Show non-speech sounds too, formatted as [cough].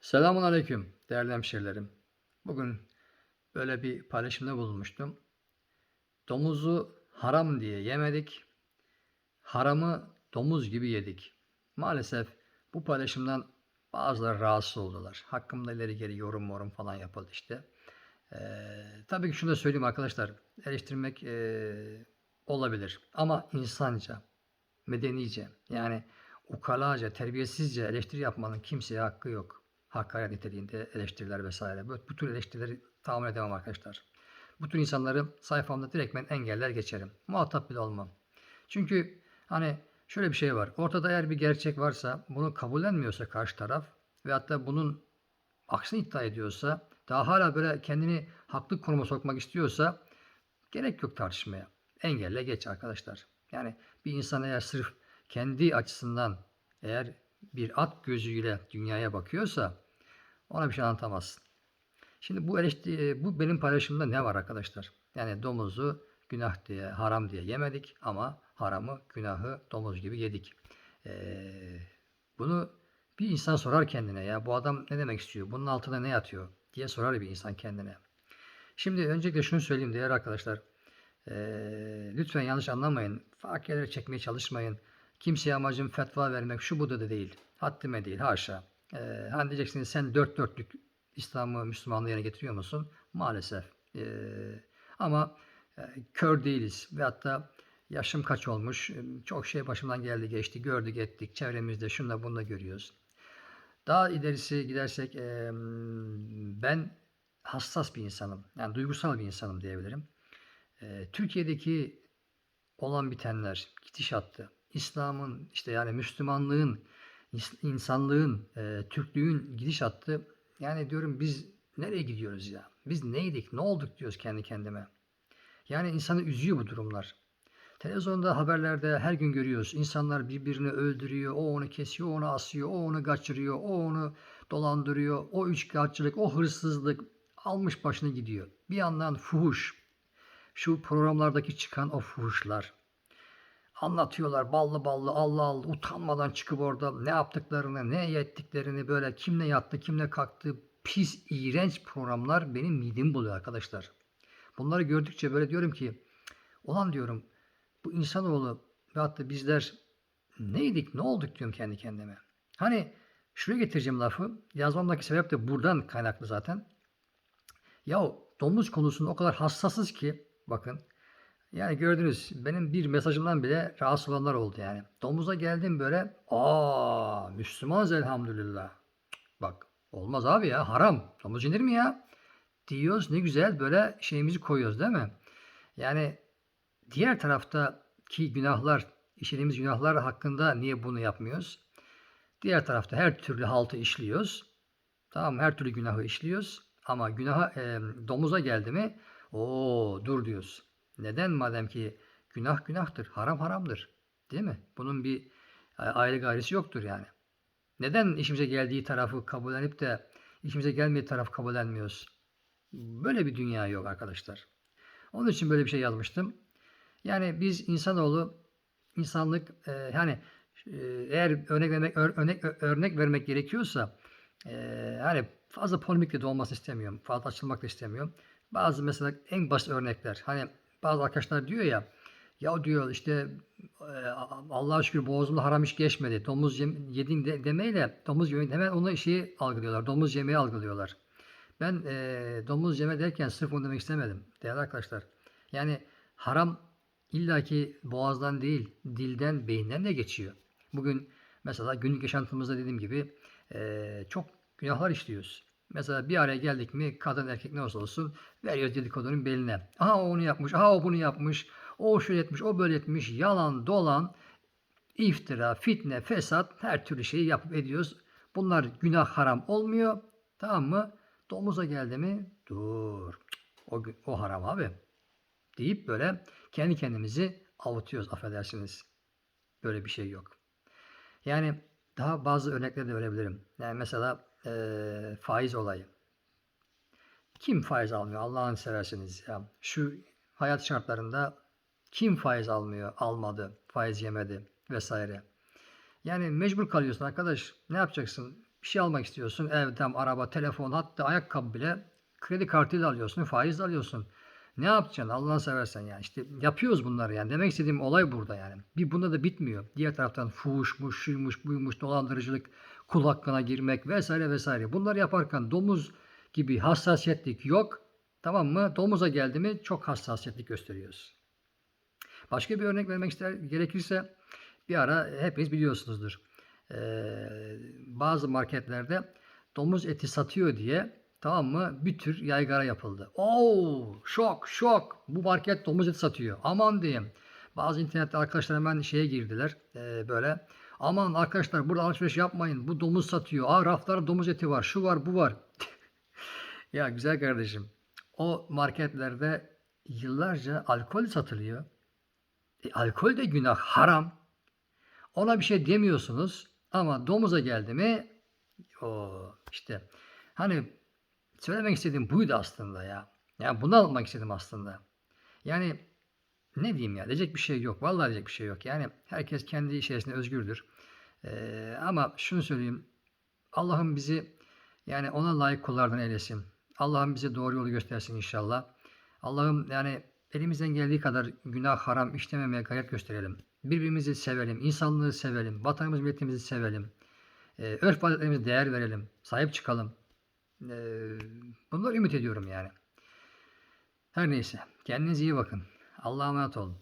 Selamun Aleyküm değerli hemşerilerim. Bugün böyle bir paylaşımda bulunmuştum. Domuzu haram diye yemedik, haramı domuz gibi yedik. Maalesef bu paylaşımdan bazıları rahatsız oldular. Hakkımda ileri geri yorum yorum falan yapıldı işte. Ee, tabii ki şunu da söyleyeyim arkadaşlar. Eleştirmek ee, olabilir. Ama insanca, medenice yani ukalaca, terbiyesizce eleştiri yapmanın kimseye hakkı yok. Hakaret niteliğinde eleştiriler vesaire. Bu, bu tür eleştirileri tahammül edemem arkadaşlar. Bu tür insanları sayfamda direktmen engeller geçerim. Muhatap bile olmam. Çünkü hani şöyle bir şey var. Ortada eğer bir gerçek varsa bunu kabullenmiyorsa karşı taraf ve hatta bunun aksini iddia ediyorsa daha hala böyle kendini haklı konuma sokmak istiyorsa gerek yok tartışmaya. Engelle geç arkadaşlar. Yani bir insan eğer sırf kendi açısından eğer bir at gözüyle dünyaya bakıyorsa ona bir şey anlatamazsın. Şimdi bu eleştiri, bu benim paylaşımda ne var arkadaşlar? Yani domuzu günah diye, haram diye yemedik ama haramı, günahı domuz gibi yedik. Ee, bunu bir insan sorar kendine ya bu adam ne demek istiyor? Bunun altında ne yatıyor? diye sorar bir insan kendine. Şimdi öncelikle şunu söyleyeyim değerli arkadaşlar. Ee, lütfen yanlış anlamayın. Fakirleri çekmeye çalışmayın. Kimseye amacım fetva vermek şu bu da değil. Haddime değil haşa. Ee, hani diyeceksiniz sen dört dörtlük İslam'ı Müslümanlığı yerine getiriyor musun? Maalesef. Ee, ama e, kör değiliz. Ve hatta yaşım kaç olmuş. Çok şey başımdan geldi geçti. Gördük ettik. Çevremizde şunla bununla görüyoruz. Daha ilerisi gidersek e, ben hassas bir insanım. Yani duygusal bir insanım diyebilirim. E, Türkiye'deki olan bitenler, gidişattı. İslam'ın işte yani Müslümanlığın, insanlığın, e, Türklüğün gidişattı. Yani diyorum biz nereye gidiyoruz ya? Biz neydik, ne olduk diyoruz kendi kendime. Yani insanı üzüyor bu durumlar. Televizyonda haberlerde her gün görüyoruz. İnsanlar birbirini öldürüyor, o onu kesiyor, o onu asıyor, o onu kaçırıyor, o onu dolandırıyor, o üçkağıtçılık, o hırsızlık almış başını gidiyor. Bir yandan fuhuş, şu programlardaki çıkan o fuhuşlar. Anlatıyorlar ballı ballı Allah Allah utanmadan çıkıp orada ne yaptıklarını, ne yettiklerini böyle kimle yattı, kimle kalktı pis, iğrenç programlar benim midemi buluyor arkadaşlar. Bunları gördükçe böyle diyorum ki olan diyorum bu insanoğlu ve hatta bizler neydik, ne olduk diyorum kendi kendime. Hani şuraya getireceğim lafı. Yazmamdaki sebep de buradan kaynaklı zaten. Ya domuz konusunda o kadar hassasız ki bakın. Yani gördünüz benim bir mesajımdan bile rahatsız olanlar oldu yani. Domuza geldim böyle aa Müslümanız elhamdülillah. Bak olmaz abi ya haram. Domuz yenir mi ya? Diyoruz ne güzel böyle şeyimizi koyuyoruz değil mi? Yani diğer taraftaki günahlar, işlediğimiz günahlar hakkında niye bunu yapmıyoruz? Diğer tarafta her türlü haltı işliyoruz. Tamam? Her türlü günahı işliyoruz. Ama günaha e, domuza geldi mi o dur diyoruz. Neden madem ki günah günahtır, haram haramdır. Değil mi? Bunun bir e, ayrı gayresi yoktur yani. Neden işimize geldiği tarafı kabullenip de işimize gelmediği tarafı kabullenmiyoruz? Böyle bir dünya yok arkadaşlar. Onun için böyle bir şey yazmıştım. Yani biz insanoğlu insanlık e, yani e, eğer örnek vermek ör- örnek örnek vermek gerekiyorsa e, hani fazla polemikle de olmasını istemiyorum. Fazla açılmak da istemiyorum. Bazı mesela en basit örnekler. Hani bazı arkadaşlar diyor ya ya diyor işte e, Allah'a şükür boğazımda haram iş geçmedi. Domuz yedin de, demeyle domuz yemeği hemen onu şeyi algılıyorlar. Domuz yemeği algılıyorlar. Ben e, domuz yeme derken sırf onu demek istemedim. Değerli arkadaşlar. Yani haram illaki boğazdan değil, dilden, beyinden de geçiyor. Bugün mesela günlük yaşantımızda dediğim gibi e, çok günahlar işliyoruz. Mesela bir araya geldik mi kadın erkek ne olursa olsun veriyoruz dedikodunun beline. Aha onu yapmış, aha o bunu yapmış, o şöyle etmiş, o böyle etmiş. Yalan, dolan, iftira, fitne, fesat her türlü şeyi yapıp ediyoruz. Bunlar günah haram olmuyor. Tamam mı? Domuza geldi mi? Dur. O, o haram abi. Deyip böyle kendi kendimizi avutuyoruz affedersiniz. Böyle bir şey yok. Yani daha bazı örnekler de verebilirim. Yani mesela eee, faiz olayı. Kim faiz almıyor? Allah'ını seversiniz ya. Şu hayat şartlarında kim faiz almıyor, almadı, faiz yemedi vesaire. Yani mecbur kalıyorsun arkadaş. Ne yapacaksın? bir şey almak istiyorsun. Evden, araba, telefon, hatta ayakkabı bile kredi kartıyla alıyorsun, faizle alıyorsun. Ne yapacaksın Allah'ını seversen yani. İşte yapıyoruz bunları yani. Demek istediğim olay burada yani. Bir bunda da bitmiyor. Diğer taraftan fuhuşmuş, şuymuş, buymuş, dolandırıcılık, kul hakkına girmek vesaire vesaire. Bunları yaparken domuz gibi hassasiyetlik yok. Tamam mı? Domuza geldi mi çok hassasiyetlik gösteriyoruz. Başka bir örnek vermek ister gerekirse bir ara hepiniz biliyorsunuzdur. Ee, bazı marketlerde domuz eti satıyor diye tamam mı bir tür yaygara yapıldı. Oo şok şok bu market domuz eti satıyor. Aman diyeyim. Bazı internette arkadaşlar hemen şeye girdiler ee, böyle. Aman arkadaşlar burada alışveriş yapmayın. Bu domuz satıyor. Aa raflarda domuz eti var. Şu var bu var. [laughs] ya güzel kardeşim. O marketlerde yıllarca alkol satılıyor. E, alkol de günah, haram. Ona bir şey demiyorsunuz ama domuza geldi mi o işte hani söylemek istediğim buydu aslında ya. Ya bunu almak istedim aslında. Yani ne diyeyim ya diyecek bir şey yok. Vallahi diyecek bir şey yok. Yani herkes kendi içerisinde özgürdür. Ee, ama şunu söyleyeyim. Allah'ım bizi yani ona layık kullardan eylesin. Allah'ım bize doğru yolu göstersin inşallah. Allah'ım yani elimizden geldiği kadar günah haram işlememeye gayret gösterelim. Birbirimizi sevelim, insanlığı sevelim, vatanımız milletimizi sevelim. Ee, örf adetlerimize değer verelim, sahip çıkalım. Ee, bunları ümit ediyorum yani. Her neyse, kendinize iyi bakın. Allah'a emanet olun.